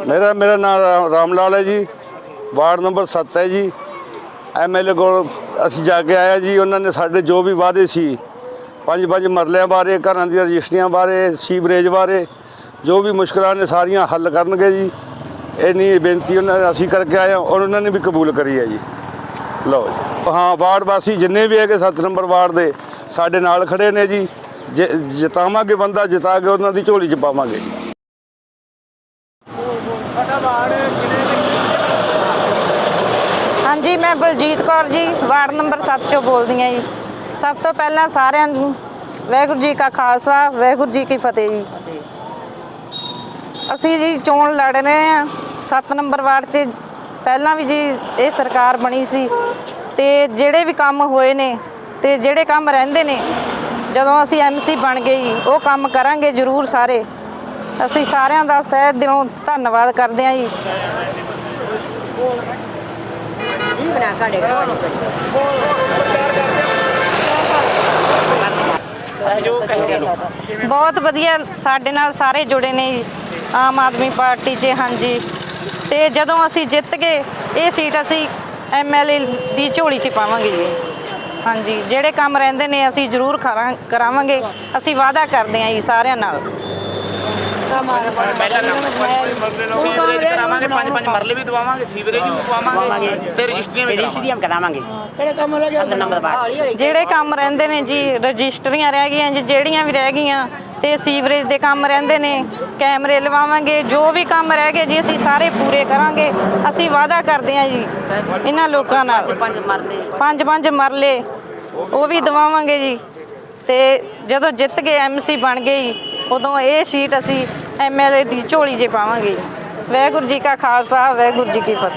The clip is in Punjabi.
ਮੇਰਾ ਮੇਰਾ ਨਾਮ ਰਾਮ ਲਾਲ ਹੈ ਜੀ। ਵਾਰਡ ਨੰਬਰ 7 ਹੈ ਜੀ। ਐਮਐਲਏ ਕੋਲ ਅਸੀਂ ਜਾ ਕੇ ਆਇਆ ਜੀ। ਉਹਨਾਂ ਨੇ ਸਾਡੇ ਜੋ ਵੀ ਵਾਅਦੇ ਸੀ, ਪੰਜ ਪੰਜ ਮਰਲਿਆਂ ਬਾਰੇ, ਘਰਾਂ ਦੀਆਂ ਰਜਿਸਟਰੀਆਂ ਬਾਰੇ, ਸੀਵਰੇਜ ਬਾਰੇ, ਜੋ ਵੀ ਮੁਸ਼ਕਲਾਂ ਨੇ ਸਾਰੀਆਂ ਹੱਲ ਕਰਨਗੇ ਜੀ। ਇੰਨੀ ਬੇਨਤੀ ਉਹਨਾਂ ਨੇ ਅਸੀਂ ਕਰਕੇ ਆਏ ਹਾਂ ਔਰ ਉਹਨਾਂ ਨੇ ਵੀ ਕਬੂਲ ਕਰੀ ਹੈ ਜੀ। ਲਓ ਹਾਂ, ਵਾਰਡ ਵਾਸੀ ਜਿੰਨੇ ਵੀ ਹੈਗੇ 7 ਨੰਬਰ ਵਾਰਡ ਦੇ, ਸਾਡੇ ਨਾਲ ਖੜੇ ਨੇ ਜੀ। ਜਿ- ਜਿਤਾਵਾਂਗੇ ਬੰਦਾ, ਜਿਤਾ ਕੇ ਉਹਨਾਂ ਦੀ ਝੋਲੀ 'ਚ ਪਾਵਾਂਗੇ ਜੀ। ਹਾਂਜੀ, ਮੈਂ ਬਲਜੀਤ ਕੌਰ ਜੀ, ਵਾਰਡ ਨੰਬਰ 7 ਚੋਂ ਬੋਲਦੀ ਹਾਂ ਜੀ। ਸਭ ਤੋਂ ਪਹਿਲਾਂ ਸਾਰਿਆਂ ਨੂੰ ਵਾਹਿਗੁਰੂ ਜੀ ਕਾ ਖਾਲਸਾ, ਵਾਹਿਗੁਰੂ ਜੀ ਕੀ ਫਤਿਹ ਜੀ। ਅਸੀਂ ਜੀ ਚੋਣ ਲੜ ਰਹੇ ਹਾਂ। 7 ਨੰਬਰ ਵਾਰਡ 'ਚ ਪਹਿਲਾਂ ਵੀ ਜੀ ਇਹ ਸਰਕਾਰ ਬਣੀ ਸੀ ਤੇ ਜਿਹੜੇ ਵੀ ਕੰਮ ਹੋਏ ਨੇ ਤੇ ਜਿਹੜੇ ਕੰਮ ਰਹਿੰਦੇ ਨੇ, ਜਦੋਂ ਅਸੀਂ ਐਮਸੀ ਬਣ ਗਏ ਜੀ, ਉਹ ਕੰਮ ਕਰਾਂਗੇ ਜ਼ਰੂਰ ਸਾਰੇ। ਅਸੀਂ ਸਾਰਿਆਂ ਦਾ ਸਹਿ ਦਿਲੋਂ ਧੰਨਵਾਦ ਕਰਦੇ ਹਾਂ ਜੀ। ਜੀ ਬਣਾ ਕਾੜੇ ਬਹੁਤ ਵਧੀਆ ਸਾਡੇ ਨਾਲ ਸਾਰੇ ਜੁੜੇ ਨੇ ਜੀ, ਆਮ ਆਦਮੀ ਪਾਰਟੀ 'ਚ ਹਾਂਜੀ। ਤੇ ਜਦੋਂ ਅਸੀਂ ਜਿੱਤ ਗਏ ਇਹ ਸੀਟ ਅਸੀਂ ਐਮਐਲਏ ਦੀ ਝੋਲੀ 'ਚ ਪਾਵਾਂਗੇ ਜੀ। ਹਾਂਜੀ ਜਿਹੜੇ ਕੰਮ ਰਹਿੰਦੇ ਨੇ ਅਸੀਂ ਜ਼ਰੂਰ ਕਰਾਂ- ਕਰਾਵਾਂਗੇ। ਅਸੀਂ ਵਾਅਦਾ ਕਰਦੇ ਹਾਂ ਜੀ ਸਾਰਿਆਂ ਨਾਲ। ਸੀਵਰੇਜ ਕਰਾਵਾਂਗੇ ਪੰਜ ਪੰਜ ਮਰਲੇ ਵੀ ਦਵਾਵਾਂਗੇ ਸੀਵਰੇਜ ਵੀ ਪਵਾਵਾਂਗੇ ਤੇ ਰਜਿਸਟਰੀਆਂ ਵੀ ਰਜਿਸਟਰੀ ਹਮ ਕਰਾਵਾਂਗੇ। ਕਿਹੜੇ ਕੰਮ ਰਹਿ ਗਏ ਨੰਬਰ ਬਾਅਦ ਹੌਲੀ ਹੌਲੀ ਜਿਹੜੇ ਕੰਮ ਰਹਿੰਦੇ ਨੇ ਜੀ ਰਜਿਸਟਰੀਆਂ ਰਹਿ ਗਈਆਂ ਜੀ ਜਿਹੜੀਆਂ ਵੀ ਰਹਿ ਗਈਆਂ ਤੇ ਸੀਵਰੇਜ ਦੇ ਕੰਮ ਰਹਿੰਦੇ ਨੇ ਕੈਮਰੇ ਲਵਾਵਾਂਗੇ ਜੋ ਵੀ ਕੰਮ ਰਹਿ ਗਏ ਜੀ ਅਸੀਂ ਸਾਰੇ ਪੂਰੇ ਕਰਾਂਗੇ। ਅਸੀਂ ਵਾਅਦਾ ਕਰਦੇ ਹਾਂ ਜੀ ਇਹਨਾਂ ਲੋਕਾਂ ਨਾਲ। ਪੰਜ ਮਰਲੇ। ਪੰਜ ਪੰਜ ਮਰਲੇ ਉਹ ਵੀ ਦਵਾਵਾਂਗੇ ਜੀ। ਤੇ ਜਦੋਂ ਜਿੱਤ ਗਏ ਐਮਸੀ ਬਣ ਗਏ ਜੀ ਉਦੋਂ ਇਹ ਸੀਟ ਅਸੀਂ ਐਮਐਲਏ ਦੀ ਝੋਲੀ 'ਚ ਪਾਵਾਂਗੇ। ਵਾਹਿਗੁਰੂ ਜੀ ਕਾ ਖਾਲਸਾ, ਵਾਹਿਗੁਰੂ ਜੀ ਕੀ ਫਤਿਹ।